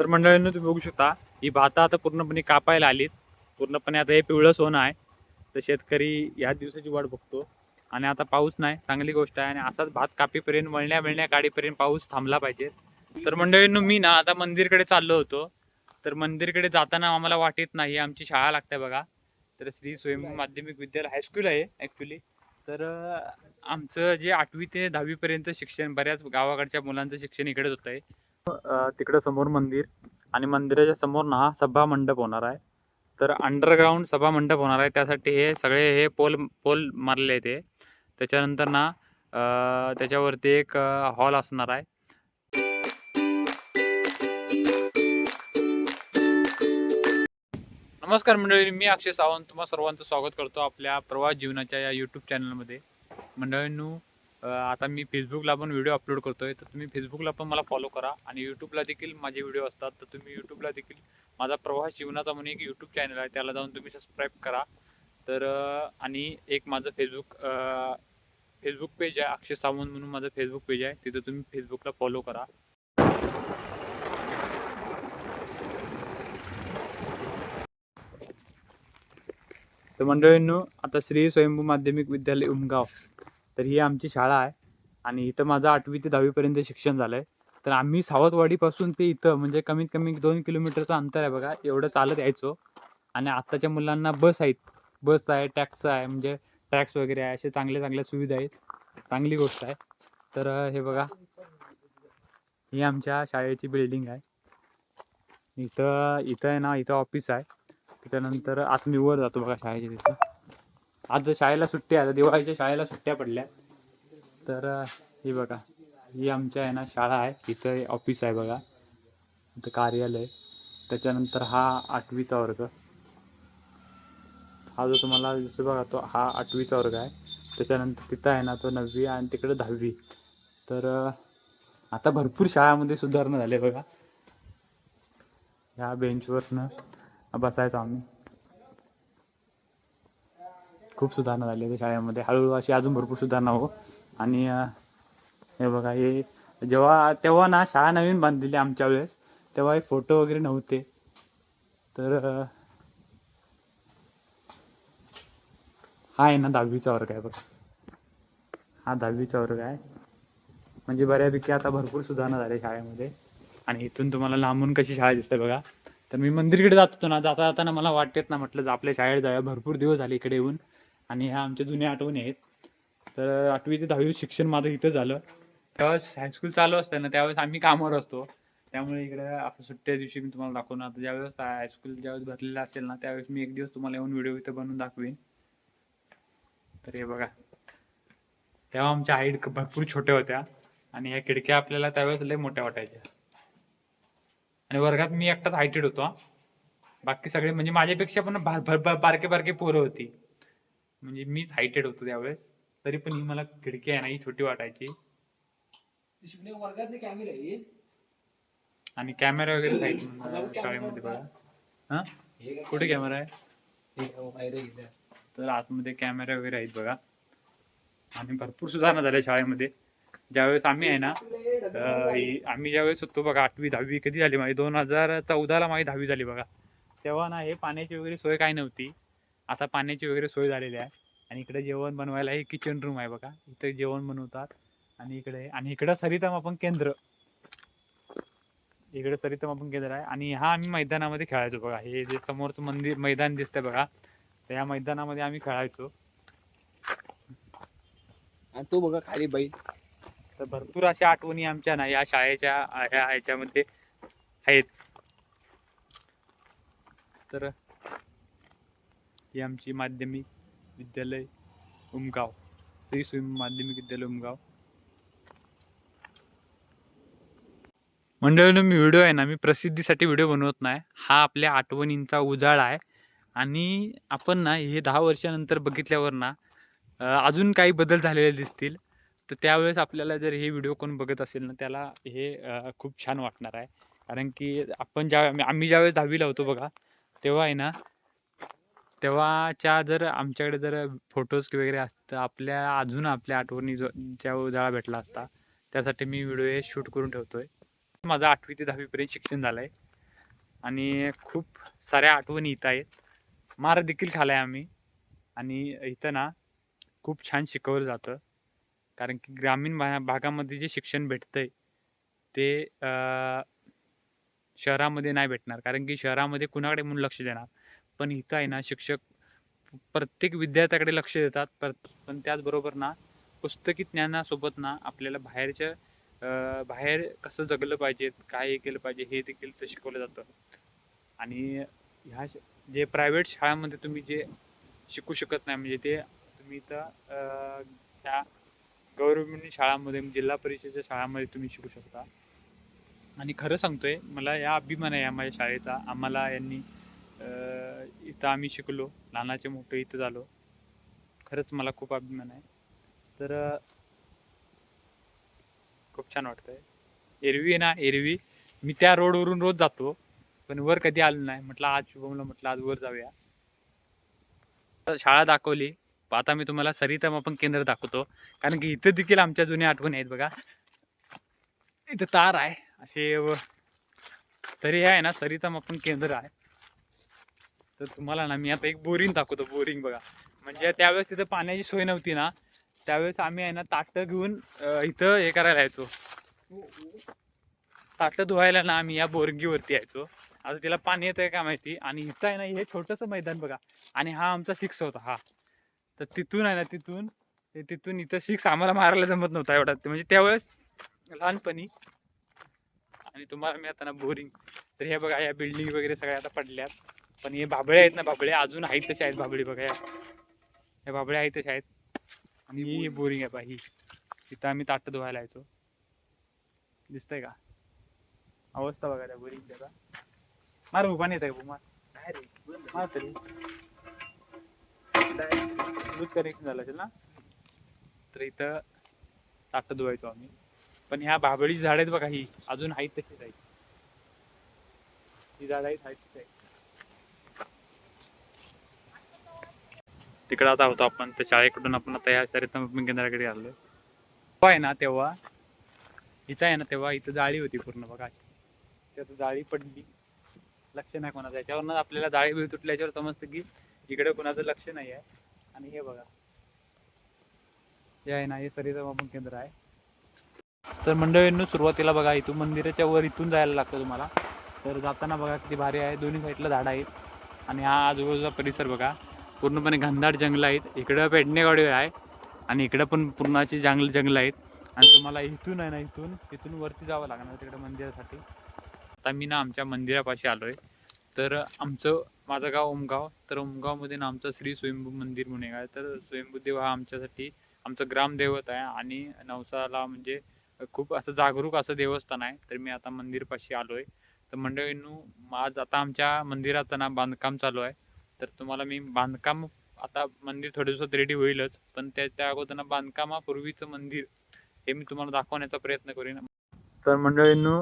तर मंडळींनो तुम्ही बघू शकता ही भात आता पूर्णपणे कापायला आलीत. पूर्णपणे आता हे पिवळं सोनं आहे. तर शेतकरी ह्या दिवसाची वाट बघतो. आणि आता पाऊस नाही चांगली गोष्ट आहे. आणि असाच भात कापीपर्यंत वळण्या वळण्या गाडीपर्यंत पाऊस थांबला पाहिजे. तर मंडळींनो मी ना आता मंदिरकडे चाललो होतो. तर मंदिरकडे जाताना आम्हाला वाटत नाही. आमची शाळा लागते बघा. तर श्री स्वयंभू माध्यमिक विद्यालय हायस्कूल आहे ॲक्च्युली तर आमचं जे आठवी ते दहावीपर्यंत शिक्षण बऱ्याच गावाकडच्या मुलांचं शिक्षण इकडेच होतं आहे तिकडं समोर मंदिर आणि मंदिराच्या समोर ना हा सभा मंडप होणार आहे. तर अंडरग्राऊंड सभा मंडप होणार आहे. त्यासाठी हे सगळे हे पोल पोल मारले ते. त्याच्यानंतर ना त्याच्यावरती एक हॉल असणार आहे. नमस्कार मंडळी मी अक्षय सावंत. तुम्हा सर्वांचं स्वागत करतो आपल्या प्रवास जीवनाच्या या यूट्यूब चॅनलमध्ये मंडळींनू आता मी फेसबुकला पण व्हिडिओ अपलोड करतोय. तर तुम्ही फेसबुकला पण मला फॉलो करा आणि यूट्यूबला देखील माझे व्हिडिओ असतात. तर तुम्ही यूट्यूबला देखील माझा प्रवास जीवनाचा म्हणून एक यूट्यूब चॅनल आहे. त्याला जाऊन तुम्ही सबस्क्राईब करा. तर आणि एक माझं फेसबुक फेसबुक पेज आहे. अक्षय सावंत म्हणून माझं फेसबुक पेज आहे. तिथं तुम्ही फेसबुकला फॉलो करा. तर मंडळींनो आता श्री स्वयंभू माध्यमिक विद्यालय उमगाव. तर ही आमची शाळा आहे. आणि इथं माझं आठवी ते दहावीपर्यंत शिक्षण झालं आहे तर आम्ही सावतवाडीपासून ते इथं म्हणजे कमीत कमी दोन किलोमीटरचं अंतर आहे बघा एवढं चालत यायचो. आणि आत्ताच्या मुलांना बस आहेत. बस आहे टॅक्स आहे म्हणजे टॅक्स वगैरे आहे असे चांगल्या चांगल्या सुविधा आहेत. चांगली गोष्ट आहे. तर हे बघा. ही आमच्या शाळेची बिल्डिंग आहे. इथं इथं आहे ना इथं ऑफिस आहे. त्याच्यानंतर आत मी वर जातो बघा शाळेच्या तिथं. आज शाळेला सुट्टी आहे. आता दिवाळीच्या शाळेला सुट्ट्या पडल्या. तर हे ही बघा. ही आमच्या आहे ना शाळा आहे. इथं ऑफिस आहे बघा. इथं कार्यालय. त्याच्यानंतर हा आठवीचा वर्ग. हा जो तुम्हाला दिसतो बघा तो हा आठवीचा वर्ग आहे. त्याच्यानंतर तिथं आहे ना तो नववी आणि तिकडं दहावी. तर आता भरपूर शाळामध्ये सुधारणा झाली आहे बघा. ह्या बेंचवरनं बसायचो आम्ही. खूप सुधारणा झाली आहे शाळेमध्ये. हळूहळू अशी अजून भरपूर सुधारणा हो. आणि हे बघा हे जेव्हा तेव्हा ना शाळा नवीन बांधलेली आमच्या वेळेस तेव्हा हे फोटो वगैरे नव्हते. तर हा आहे ना दहावीचा वर्ग आहे बघा. हा दहावीचा वर्ग आहे. म्हणजे बऱ्यापैकी आता भरपूर सुधारणा झाली शाळेमध्ये. आणि इथून तुम्हाला लांबून कशी शाळा दिसते बघा. तर मी मंदिरकडे जात होतो ना जाता जाताना मला वाटत ना म्हटलं आपल्या शाळेत जाऊया. भरपूर दिवस झाले इकडे येऊन. आणि ह्या आमच्या जुन्या आठवणी आहेत. तर आठवी ते दहावी शिक्षण माझं इथं झालं. त्यावेळेस हायस्कूल चालू असताना त्यावेळेस आम्ही कामावर असतो. त्यामुळे इकडे असं सुट्ट्या दिवशी मी तुम्हाला दाखवणार. आता ज्यावेळेस हायस्कूल ज्यावेळेस भरलेलं असेल ना त्यावेळेस मी एक दिवस तुम्हाला येऊन व्हिडिओ इथं बनवून दाखवीन. तर हे बघा. तेव्हा आमच्या हाईट भरपूर छोट्या होत्या. आणि ह्या खिडक्या आपल्याला त्यावेळेस लय मोठ्या वाटायच्या. आणि वर्गात मी एकटाच हायटेड होतो. बाकी सगळे म्हणजे माझ्यापेक्षा पण बारके बारके पोरं होती. म्हणजे मीच हायटेड होतो त्यावेळेस. तरी पण ही मला खिडकी आहे ना ही छोटी वाटायची. शिकणे वर्गातले कॅमेरे आहेत आणि कॅमेरा वगैरे शाळेमध्ये बघा. हा? कुठे कॅमेरा आहे. तर आतमध्ये कॅमेरा वगैरे आहेत बघा. आणि भरपूर सुधारणा झाल्या शाळेमध्ये. ज्यावेळेस आम्ही आहे ना आम्ही ज्यावेळेस होतो बघा आठवी दहावी कधी झाली माझी? दोन हजार चौदाला माझी दहावी झाली बघा. तेव्हा ना हे पाण्याची वगैरे सोय काही नव्हती. आता पाण्याची वगैरे सोय झालेली आहे. आणि इकडे जेवण बनवायला हे किचन रूम आहे बघा. इथे जेवण बनवतात. आणि इकडे आणि इकडं सरितमापन केंद्र. इकडे सरितमापन केंद्र आहे. आणि हा आम्ही मैदानामध्ये खेळायचो बघा. हे जे समोरचं मंदिर मैदान दिसतंय बघा. तर या मैदानामध्ये आम्ही खेळायचो. आणि तो बघा खाली बैल तर भरपूर अशा आठवणी आमच्या ना या शाळेच्या ह्या ह्याच्यामध्ये आहेत. तर ही आमची माध्यमिक विद्यालय उमगाव. श्री स्वयं माध्यमिक विद्यालय उमगाव. मंडळीनं मी व्हिडिओ आहे ना मी प्रसिद्धीसाठी व्हिडिओ बनवत नाही. हा आपल्या आठवणींचा उजाळा आहे. आणि आपण ना हे दहा वर्षानंतर बघितल्यावर ना अजून काही बदल झालेले दिसतील. तर त्यावेळेस आपल्याला जर हे व्हिडिओ कोण बघत असेल ना त्याला हे खूप छान वाटणार आहे. कारण की आपण ज्या आम्ही ज्यावेळेस दहावीला होतो बघा तेव्हा आहे ना तेव्हाच्या जर आमच्याकडे जर फोटोज वगैरे असतं आपल्या अजून आपल्या आठवणी जो च्या उजाळा भेटला असता त्यासाठी मी व्हिडिओ हे शूट करून ठेवतोय. माझं आठवी ते दहावीपर्यंत शिक्षण झालं आहे आणि खूप साऱ्या आठवणी इथं आहेत. मार देखील खालाय आम्ही आणि इथं ना खूप छान शिकवलं जातं. कारण की ग्रामीण भा भागामध्ये जे शिक्षण भेटतं आहे ते शहरामध्ये नाही भेटणार. कारण की शहरामध्ये कुणाकडे म्हणून लक्ष देणार? पण इथं आहे ना शिक्षक प्रत्येक विद्यार्थ्याकडे लक्ष देतात. पर पण त्याचबरोबर ना पुस्तकी ज्ञानासोबत ना आपल्याला बाहेरच्या बाहेर कसं जगलं पाहिजे काय हे केलं पाहिजे हे देखील ते शिकवलं जातं. आणि ह्या जे प्रायव्हेट शाळांमध्ये तुम्ही जे शिकू शकत नाही म्हणजे ते तुम्ही इथं त्या गव्हर्मेंट शाळामध्ये शाळांमध्ये जिल्हा परिषदेच्या शाळांमध्ये तुम्ही शिकू शकता. आणि खरं सांगतोय मला या अभिमान आहे या माझ्या शाळेचा आम्हाला यांनी इथं आम्ही शिकलो. लहानाचे मोठे इथं झालो. खरंच मला खूप अभिमान आहे. तर खूप छान वाटतंय. एरवी आहे ना एरवी. मी त्या रोडवरून रोज जातो पण वर कधी आलो नाही. म्हटलं आज शुभमला म्हटलं आज वर जाऊया. शाळा दाखवली. आता मी तुम्हाला सरिता मापन केंद्र दाखवतो. कारण की इथं देखील आमच्या जुन्या आठवणी आहेत बघा. इथं तार आहे. असे व तरी हे आहे ना सरिता मापन केंद्र आहे. तर तुम्हाला ना मी आता एक बोरिंग दाखवतो बोरिंग बघा. म्हणजे त्यावेळेस तिथं पाण्याची सोय नव्हती ना त्यावेळेस आम्ही आहे ना ताटं घेऊन इथं हे करायला यायचो. ताटं धुवायला ना आम्ही या बोरंगीवरती यायचो. आता तिला पाणी येतं का माहिती? आणि इथं आहे ना हे छोटंसं मैदान बघा. आणि हा आमचा सिक्स होता हा. तर तिथून आहे ना तिथून ते तिथून इथं सिक्स आम्हाला मारायला जमत नव्हता एवढा. म्हणजे त्यावेळेस लहानपणी आणि तुम्हाला मी आता ना बोरिंग तर हे बघा या बिल्डिंग वगैरे सगळ्या आता पडल्यात. पण हे बाबळे आहेत ना बाबळे अजून आहेत तसे आहेत बाबळे बघा या. हे आहेत तसे आहेत. आणि ही बोरिंग आहे बा ही. तिथं आम्ही ताटं धुवायला येतो. दिसतंय का? अवस्था बघा त्या बोरिंग त्याचा. मार उभा नाही येत का काय मार तरी. लूज कनेक्शन झालं असेल ना? तर इथं ताटं धुवायचो आम्ही. पण ह्या बाबळीची झाड आहेत बघा ही. अजून आहेत तशीच आहेत. ही झाड आहेत आहेत तशीच आहेत. तिकडं आता होतो आपण त्या शाळेकडून आपण आता या शर्यत केंद्राकडे आलो आहे ना तेव्हा इथं आहे ना तेव्हा इथं जाळी होती पूर्ण बघा. अशी त्यात जाळी पडली. लक्ष नाही कोणाचं याच्यावरनं आपल्याला जाळी बिळ तुटल्याच्यावर समजतं की इकडे कोणाचं लक्ष नाही आहे. आणि हे बघा. हे आहे ना हे सरिता केंद्र आहे. तर मंडळींनो सुरुवातीला बघा इथून मंदिराच्या वर इथून जायला लागतं तुम्हाला. तर जाताना बघा किती भारी आहे. दोन्ही साईडला झाडं आहेत. आणि हा आजूबाजूचा परिसर बघा. पूर्णपणे घनदाट जंगल आहेत. इकडं पेडणेगाडी आहे आणि इकडं पण पूर्ण असे जंगल जंगल आहेत. आणि तुम्हाला इथून आहे ना इथून इथून वरती जावं लागणार तिकडं मंदिरासाठी. आता मी ना आमच्या मंदिरापाशी आलो आहे तर आमचं माझं गाव ओमगाव तर ओमगावमध्ये ना आमचं श्री स्वयंभू मंदिर म्हणून एक आहे. तर स्वयंभूदेव हा आमच्यासाठी आमचं ग्रामदैवत आहे आणि नवसाला म्हणजे खूप असं जागरूक असं देवस्थान आहे. तर मी आता मंदिरपाशी आलो आहे तर मंडळींनू आज आता आमच्या मंदिराचं ना बांधकाम चालू आहे. तर तुम्हाला मी बांधकाम आता मंदिर थोड्या दिवसात रेडी होईलच पण त्या त्या अगोदर ना बांधकामापूर्वीचं मंदिर हे मी तुम्हाला दाखवण्याचा प्रयत्न करीन. तर मंडळींनो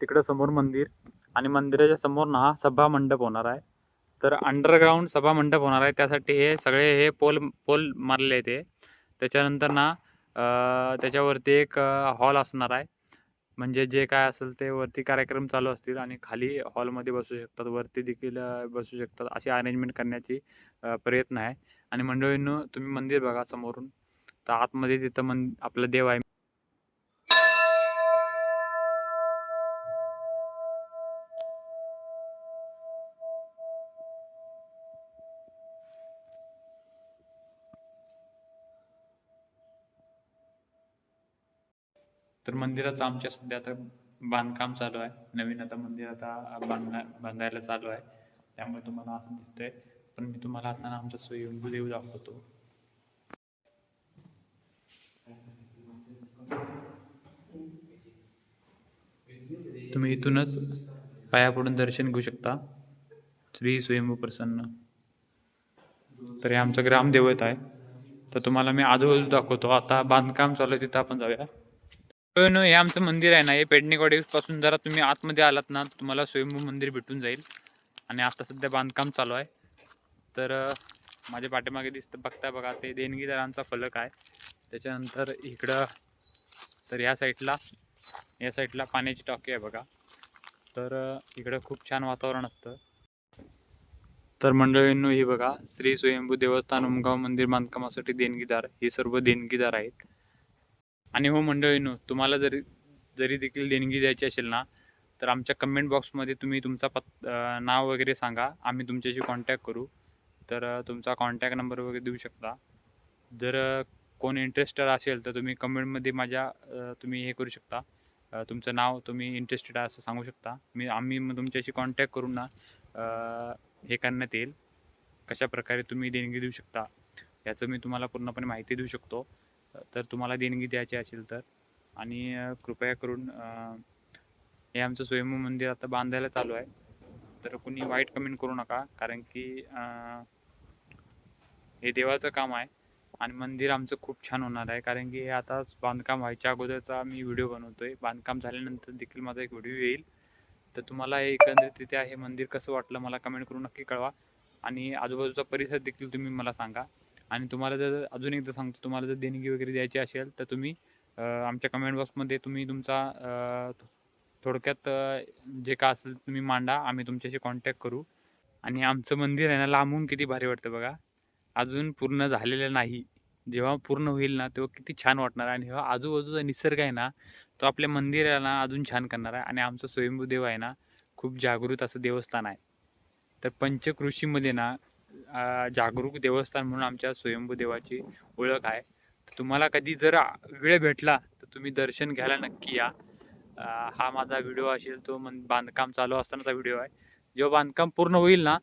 तिकडं समोर मंदिर आणि मंदिराच्या समोर ना हा सभा मंडप होणार आहे. तर अंडरग्राऊंड सभा मंडप होणार आहे. त्यासाठी हे सगळे हे पोल पोल मारले आहेत त्याच्यानंतर ना त्याच्यावरती एक हॉल असणार आहे. म्हणजे जे काय असेल ते वरती कार्यक्रम चालू असतील आणि खाली हॉलमध्ये बसू शकतात. वरती देखील बसू शकतात अशी अरेंजमेंट करण्याची प्रयत्न आहे. आणि मंडळींनो तुम्ही मंदिर बघा समोरून. तर आतमध्ये तिथं मन आपलं देव आहे. मंदिराचं आमच्या सध्या आता बांधकाम चालू आहे. नवीन आता मंदिर आता बांधण्या बांधायला चालू आहे. त्यामुळे तुम्हाला असं दिसतंय. पण मी तुम्हाला आता आमचा स्वयंभू देव दाखवतो. तुम्ही इथूनच पाया पडून दर्शन घेऊ शकता. श्री स्वयंभू प्रसन्न. तर हे आमचं ग्रामदैवत आहे. तर तुम्हाला मी आजूबाजू दाखवतो. आता बांधकाम चालू आहे तिथं आपण जाऊया. हे आमचं मंदिर आहे ना हे पेडणेवाडी पासून जरा तुम्ही आतमध्ये आलात ना तुम्हाला स्वयंभू मंदिर भेटून जाईल. आणि आता सध्या बांधकाम चालू आहे. तर माझ्या पाठीमागे दिसतं बघताय बघा ते देणगीदारांचा फलक आहे. त्याच्यानंतर इकडं तर या साईडला या साईडला पाण्याची टाकी आहे बघा. तर इकडं खूप छान वातावरण असतं. तर मंडळींनो ही बघा श्री स्वयंभू देवस्थान उमगाव मंदिर बांधकामासाठी देणगीदार हे सर्व देणगीदार आहेत. आणि हो मंडळींनो तुम्हाला जरी जरी देखील देणगी द्यायची असेल ना तर आमच्या कमेंट बॉक्समध्ये तुम्ही तुमचा पत् नाव वगैरे सांगा. आम्ही तुमच्याशी कॉन्टॅक्ट करू. तर तुमचा कॉन्टॅक्ट नंबर वगैरे देऊ शकता. जर कोण इंटरेस्टेड असेल तर तुम्ही कमेंटमध्ये माझ्या तुम्ही हे करू शकता. तुमचं नाव तुम्ही इंटरेस्टेड आहे असं सांगू शकता. मी आम्ही मग तुमच्याशी कॉन्टॅक्ट करून ना हे करण्यात येईल. कशा प्रकारे तुम्ही देणगी देऊ शकता याचं मी तुम्हाला पूर्णपणे माहिती देऊ शकतो. तर तुम्हाला देणगी द्यायची असेल तर. आणि कृपया करून हे आमचं स्वयंभू मंदिर आता बांधायला चालू आहे. तर कुणी वाईट कमेंट करू नका कारण की हे देवाचं काम आहे. आणि मंदिर आमचं खूप छान होणार आहे कारण की हे आता बांधकाम व्हायच्या अगोदरचा मी व्हिडिओ बनवतो आहे बांधकाम झाल्यानंतर देखील माझा एक व्हिडिओ येईल. तर तुम्हाला हे एकंदरीतरित्या हे मंदिर कसं वाटलं मला कमेंट करून नक्की कळवा. आणि आजूबाजूचा परिसर देखील तुम्ही मला सांगा. आणि तुम्हाला जर अजून एकदा सांगतो तुम्हाला जर देणगी वगैरे द्यायची असेल तर तुम्ही आमच्या कमेंट बॉक्समध्ये तुम्ही तुमचा थोडक्यात जे का असेल तुम्ही मांडा आम्ही तुमच्याशी कॉन्टॅक्ट करू. आणि आमचं मंदिर आहे ना लांबून किती भारी वाटतं बघा. अजून पूर्ण झालेलं नाही. जेव्हा पूर्ण होईल ना तेव्हा किती छान वाटणार. आहे आणि हा आजूबाजूचा निसर्ग आहे ना तो आपल्या मंदिराला अजून छान करणार आहे. आणि आमचं स्वयंभू देव आहे ना खूप जागृत असं देवस्थान आहे. तर पंचकृषीमध्ये ना जागरूक देवस्थान म्हणून आमच्या स्वयंभू देवाची ओळख आहे. तर तुम्हाला कधी जर वेळ भेटला तर तुम्ही दर्शन घ्यायला नक्की या. हा माझा व्हिडिओ असेल तो मन बांधकाम चालू असतानाचा व्हिडिओ आहे. जेव्हा बांधकाम पूर्ण होईल ना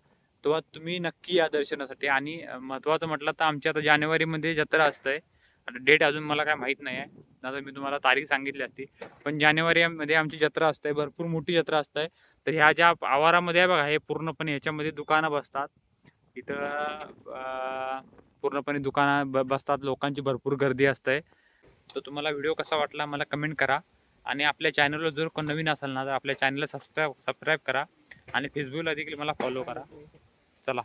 तेव्हा तुम्ही नक्की या दर्शनासाठी. आणि महत्त्वाचं म्हटलं तर आमची आता जानेवारीमध्ये जत्रा असते आता डेट अजून मला काय माहीत नाही आहे. आता मी तुम्हाला तारीख सांगितली असती. पण जानेवारीमध्ये आमची जत्रा असते भरपूर मोठी जत्रा असते. तर ह्या ज्या आवारामध्ये आहे बघा हे पूर्णपणे ह्याच्यामध्ये दुकानं बसतात. इथं पूर्णपणे दुकानं ब बसतात लोकांची भरपूर गर्दी असते. तर तुम्हाला व्हिडिओ कसा वाटला मला कमेंट करा. आणि आपल्या चॅनलवर जर कोण नवीन असेल ना तर आपल्या चॅनलला सबस्क्राईब सबस्क्राईब करा. आणि फेसबुकला देखील मला फॉलो करा. चला.